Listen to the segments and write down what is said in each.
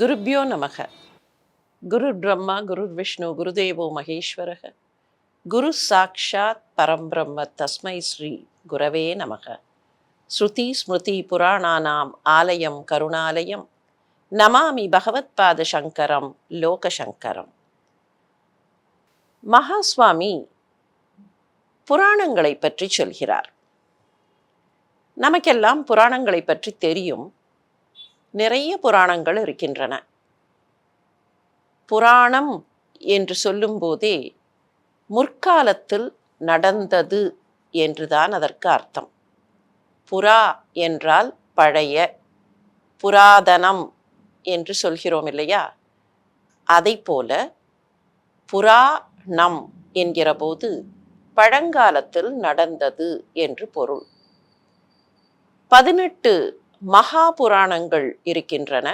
குருப்யோ நமக. குரு பிரம்மா குரு விஷ்ணு குருதேவோ மகேஸ்வரக. குரு சாக்ஷாத் பரம்பிரம்ம தஸ்மை ஸ்ரீ குரவே நமக. ஸ்ருதி ஸ்மிருதி புராணானாம் ஆலயம் கருணாலயம். நமாமி பகவத்பாத சங்கரம் லோகசங்கரம் மகாஸ்வாமி புராணங்களை பற்றி சொல்கிறார். நமக்கெல்லாம் புராணங்களை பற்றி தெரியும். நிறைய புராணங்கள் இருக்கின்றன. புராணம் என்று சொல்லும்போதே முற்காலத்தில் நடந்தது என்றுதான் அதற்கு அர்த்தம். புறா என்றால் பழைய புராதனம் என்று சொல்கிறோம் இல்லையா? அதை போல புராணம் நம் என்கிற போது பழங்காலத்தில் நடந்தது என்று பொருள். பதினெட்டு மகா புராணங்கள் இருக்கின்றன.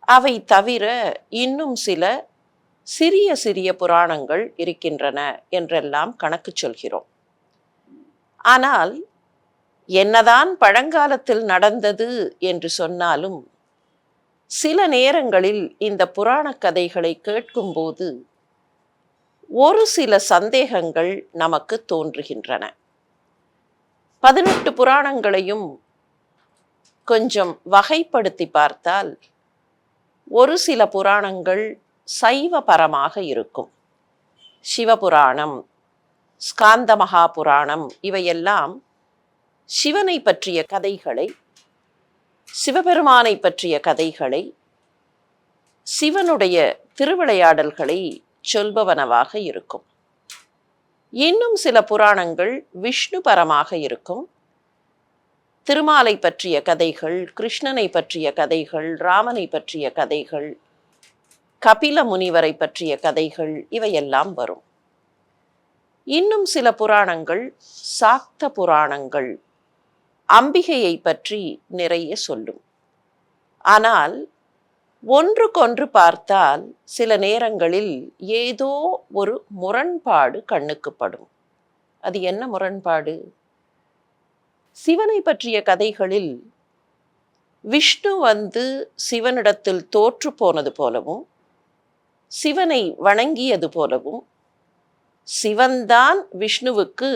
அவை தவிர இன்னும் சில சிறிய சிறிய புராணங்கள் இருக்கின்றன என்றெல்லாம் கணக்கு சொல்கிறோம். ஆனால் என்னதான் பழங்காலத்தில் நடந்தது என்று சொன்னாலும் சில நேரங்களில் இந்த புராண கதைகளை கேட்கும்போது ஒரு சில சந்தேகங்கள் நமக்கு தோன்றுகின்றன. பதினெட்டு புராணங்களையும் கொஞ்சம் வகைப்படுத்தி பார்த்தால் ஒரு சில புராணங்கள் சைவபரமாக இருக்கும். சிவபுராணம் ஸ்காந்த மகாபுராணம் இவையெல்லாம் சிவனை பற்றிய கதைகளை சிவபெருமானை பற்றிய கதைகளை சிவனுடைய திருவிளையாடல்களை சொல்பவனவாக இருக்கும். இன்னும் சில புராணங்கள் விஷ்ணு பரமாக இருக்கும். திருமாலை பற்றிய கதைகள் கிருஷ்ணனை பற்றிய கதைகள் ராமனை பற்றிய கதைகள் கபில முனிவரை பற்றிய கதைகள் இவையெல்லாம் வரும். இன்னும் சில புராணங்கள் சாக்த புராணங்கள் அம்பிகையை பற்றி நிறைய சொல்லும். ஆனால் ஒன்றுக்கொன்று பார்த்தால் சில நேரங்களில் ஏதோ ஒரு முரண்பாடு கண்ணுக்குப்படும் அது என்ன முரண்பாடு? சிவனை பற்றிய கதைகளில் விஷ்ணு வந்து சிவனிடத்தில் தோற்று போனது போலவும் சிவனை வணங்கியது போலவும் சிவன்தான் விஷ்ணுவுக்கு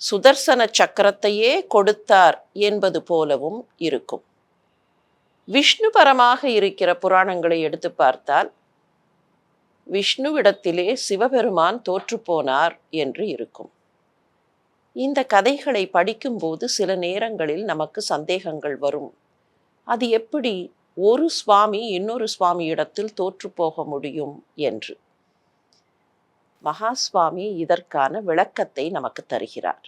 சுதர்சன சக்கரத்தையே கொடுத்தார் என்பது போலவும் இருக்கும். விஷ்ணு பரமாக இருக்கிற புராணங்களை எடுத்து பார்த்தால் விஷ்ணுவிடத்திலே சிவபெருமான் தோற்றுப்போனார் என்று இருக்கும். இந்த கதைகளை படிக்கும்போது சில நேரங்களில் நமக்கு சந்தேகங்கள் வரும். அது எப்படி ஒரு சுவாமி இன்னொரு சுவாமியிடத்தில் தோற்று போக முடியும் என்று. மகாஸ்வாமி இதற்கான விளக்கத்தை நமக்கு தருகிறார்.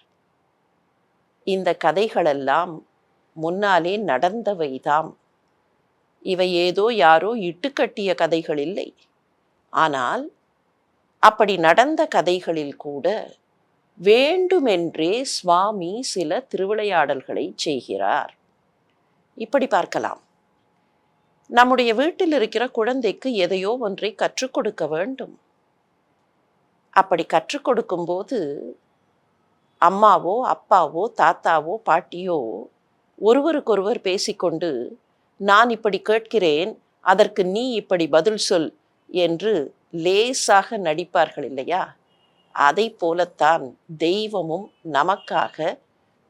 இந்த கதைகளெல்லாம் முன்னாலே நடந்தவைதாம் இவை ஏதோ யாரோ இட்டுக்கட்டிய கதைகள் இல்லை. ஆனால் அப்படி நடந்த கதைகளில் கூட வேண்டுமென்றே சுவாமி சில திருவிளையாடல்களை செய்கிறார். இப்படி பார்க்கலாம். நம்முடைய வீட்டில் இருக்கிற குழந்தைக்கு எதையோ ஒன்றை கற்றுக் கொடுக்க வேண்டும். அப்படி கற்றுக் கொடுக்கும்போது அம்மாவோ அப்பாவோ தாத்தாவோ பாட்டியோ ஒருவருக்கொருவர் பேசிக்கொண்டு நான் இப்படி கேட்கிறேன் அதற்கு நீ இப்படி பதில் சொல் என்று லேசாக நடிப்பார்கள் இல்லையா? அதை போலத்தான் தெய்வமும் நமக்காக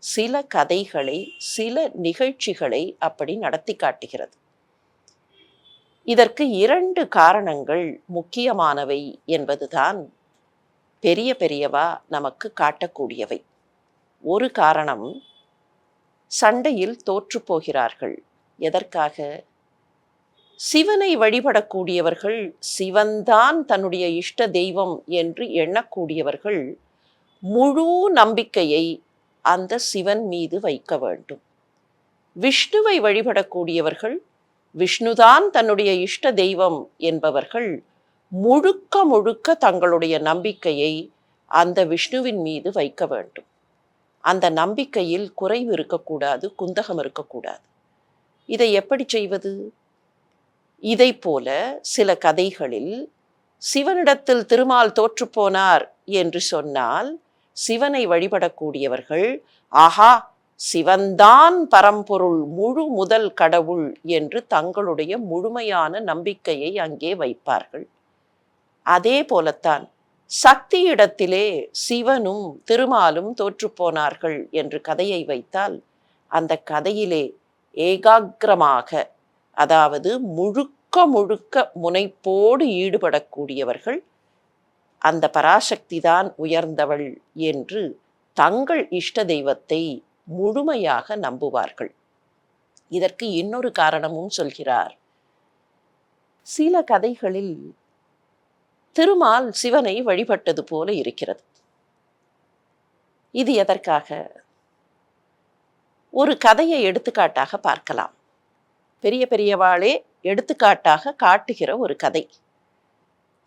சில கதைகளை சில நிகழ்ச்சிகளை அப்படி நடத்தி காட்டுகிறது. இதற்கு இரண்டு காரணங்கள் முக்கியமானவை என்பதுதான் பெரிய பெரியவா நமக்கு காட்டக்கூடியவை. ஒரு காரணம் சண்டையில் தோற்று போகிறார்கள். எதற்காக? சிவனை வழிபடக்கூடியவர்கள் சிவன்தான் தன்னுடைய இஷ்ட தெய்வம் என்று எண்ணக்கூடியவர்கள் முழு நம்பிக்கையை அந்த சிவன் மீது வைக்க வேண்டும். விஷ்ணுவை வழிபடக்கூடியவர்கள் விஷ்ணுதான் தன்னுடைய இஷ்ட தெய்வம் என்பவர்கள் முழுக்க முழுக்க தங்களுடைய நம்பிக்கையை அந்த விஷ்ணுவின் மீது வைக்க வேண்டும். அந்த நம்பிக்கையில் குறைவு இருக்கக்கூடாது குந்தகம் இருக்கக்கூடாது. இதை எப்படி செய்வது? இதை போல சில கதைகளில் சிவனிடத்தில் திருமால் தோற்றுப்போனார் என்று சொன்னால் சிவனை வழிபடக்கூடியவர்கள் ஆஹா சிவன்தான் பரம்பொருள் முழு முதல் கடவுள் என்று தங்களுடைய முழுமையான நம்பிக்கையை அங்கே வைப்பார்கள். அதே போலத்தான் சக்தியிடத்திலே சிவனும் திருமாலும் தோற்றுப்போனார்கள் என்று கதையை வைத்தால் அந்த கதையிலே ஏகாகிரமாக அதாவது முழுக்க முழுக்க முனைப்போடு ஈடுபடக்கூடியவர்கள் அந்த பராசக்தி தான் உயர்ந்தவள் என்று தங்கள் இஷ்ட தெய்வத்தை முழுமையாக நம்புவார்கள். இதற்கு இன்னொரு காரணமும் சொல்கிறார். சில கதைகளில் திருமால் சிவனை வழிபட்டது போல இருக்கிறது. இது எதற்காக? ஒரு கதையை எடுத்துக்காட்டாக பார்க்கலாம். பெரிய பெரியவாளே எடுத்துக்காட்டாக காட்டுகிற ஒரு கதை.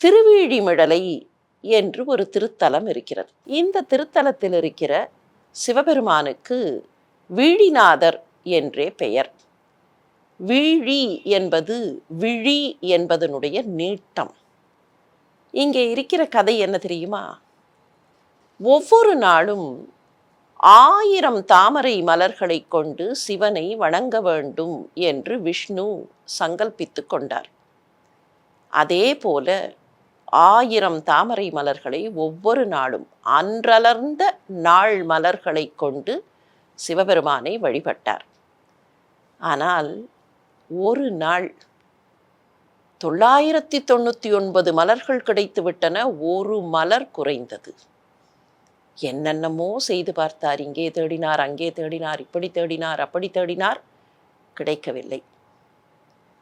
திருவீழிமிடலை என்று ஒரு திருத்தலம் இருக்கிறது. இந்த திருத்தலத்தில் இருக்கிற சிவபெருமானுக்கு வீழிநாதர் என்றே பெயர். வீழி என்பது விழி என்பதனுடைய நீட்டம். இங்கே இருக்கிற கதை என்ன தெரியுமா? ஒவ்வொரு நாளும் ஆயிரம் தாமரை மலர்களை கொண்டு சிவனை வணங்க வேண்டும் என்று விஷ்ணு சங்கல்பித்து கொண்டார். அதே போல ஆயிரம் தாமரை மலர்களை ஒவ்வொரு நாளும் அன்றலர்ந்த நாள் மலர்களை கொண்டு சிவபெருமானை வழிபட்டார். ஆனால் ஒரு நாள் தொள்ளாயிரத்தி தொண்ணூற்றி ஒன்பது மலர்கள் கிடைத்துவிட்டன ஒரு மலர் குறைந்தது. என்னென்னமோ செய்து பார்த்தார். இங்கே தேடினார் அங்கே தேடினார் இப்படி தேடினார் அப்படி தேடினார். கிடைக்கவில்லை.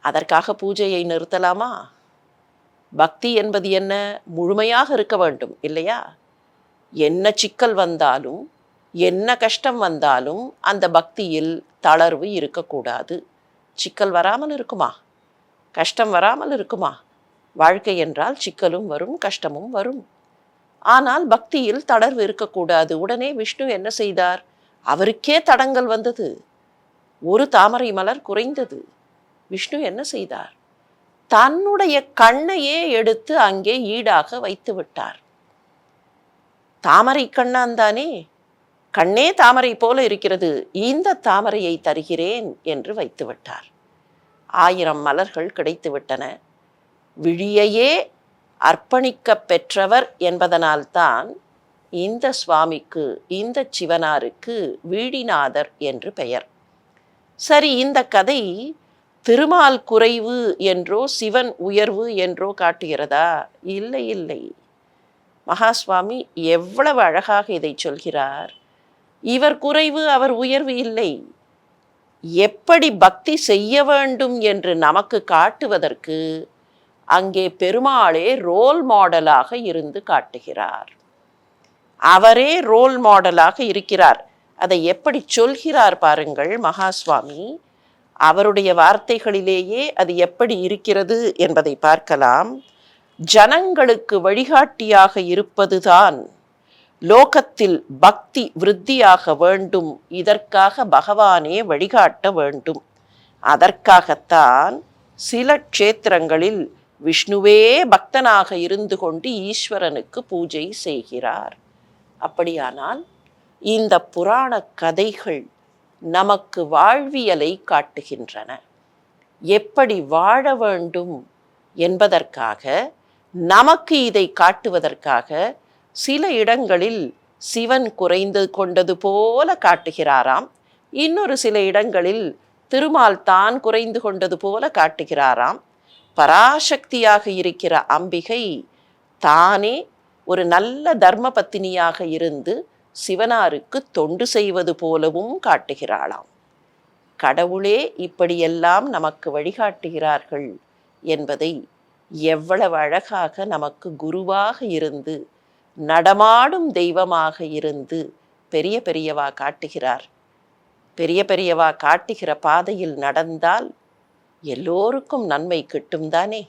அதற்காக பூஜையை நிறுத்தலாமா? பக்தி என்பது என்ன? முழுமையாக இருக்க வேண்டும் இல்லையா? என்ன சிக்கல் வந்தாலும் என்ன கஷ்டம் வந்தாலும் அந்த பக்தியில் தளர்வு இருக்கக்கூடாது. சிக்கல் வராமல் இருக்குமா? கஷ்டம் வராமல் இருக்குமா? வாழ்க்கை என்றால் சிக்கலும் வரும் கஷ்டமும் வரும். ஆனால் பக்தியில் தளர்வு இருக்கக்கூடாது. உடனே விஷ்ணு என்ன செய்தார்? அவருக்கே தடங்கள் வந்தது. ஒரு தாமரை மலர் குறைந்தது. விஷ்ணு என்ன செய்தார்? தன்னுடைய கண்ணையே எடுத்து அங்கே ஈடாக வைத்து விட்டார். தாமரை கண்ணான் தானே கண்ணே தாமரை போல இருக்கிறது. இந்த தாமரையை தருகிறேன் என்று வைத்து விட்டார். ஆயிரம் மலர்கள் கிடைத்து விட்டன. விழியையே அர்ப்பணிக்க பெற்றவர் என்பதனால்தான் இந்த சுவாமிக்கு இந்த சிவனாருக்கு வீடிநாதர் என்று பெயர். சரி இந்த கதை திருமால் குறைவு என்றோ சிவன் உயர்வு என்றோ காட்டுகிறதா? இல்லை இல்லை. மகாஸ்வாமி எவ்வளவு அழகாக இதை சொல்கிறார். இவர் குறைவு அவர் உயர்வு இல்லை. எப்படி பக்தி செய்ய வேண்டும் என்று நமக்கு காட்டுவதற்கு அங்கே பெருமாளே ரோல் மாடலாக இருந்து காட்டுகிறார். அவரே ரோல் மாடலாக இருக்கிறார். அதை எப்படி சொல்கிறார் பாருங்கள் மகாஸ்வாமி. அவருடைய வார்த்தைகளிலேயே அது எப்படி இருக்கிறது என்பதை பார்க்கலாம். ஜனங்களுக்கு வழிகாட்டியாக இருப்பதுதான் லோகத்தில் பக்தி விருத்தியாக வேண்டும் இதற்காக பகவானே வழிகாட்ட வேண்டும். அதற்காகத்தான் சில க்ஷேத்திரங்களில் விஷ்ணுவே பக்தனாக இருந்து கொண்டு ஈஸ்வரனுக்கு பூஜை செய்கிறார். அப்படியானால் இந்த புராண கதைகள் நமக்கு வாழ்வியலை காட்டுகின்றன. எப்படி வாழ வேண்டும் என்பதற்காக நமக்கு இதை காட்டுவதற்காக சில இடங்களில் சிவன் குறைந்து கொண்டது போல காட்டுகிறாராம். இன்னொரு சில இடங்களில் திருமால் தான் குறைந்து கொண்டது போல காட்டுகிறாராம். பராசக்தியாக இருக்கிற அம்பிகை தானே ஒரு நல்ல தர்ம பத்தினியாக இருந்து சிவனாருக்கு தொண்டு செய்வது போலவும் காட்டுகிறாளாம். கடவுளே இப்படியெல்லாம் நமக்கு வழிகாட்டுகிறார்கள் என்பதை எவ்வளவு அழகாக நமக்கு குருவாக இருந்து நடமாடும் தெய்வமாக இருந்து பெரிய பெரியவா காட்டுகிறார். பெரிய பெரியவா காட்டுகிற பாதையில் நடந்தால் எல்லோருக்கும் நன்மை கிட்டும் தானே?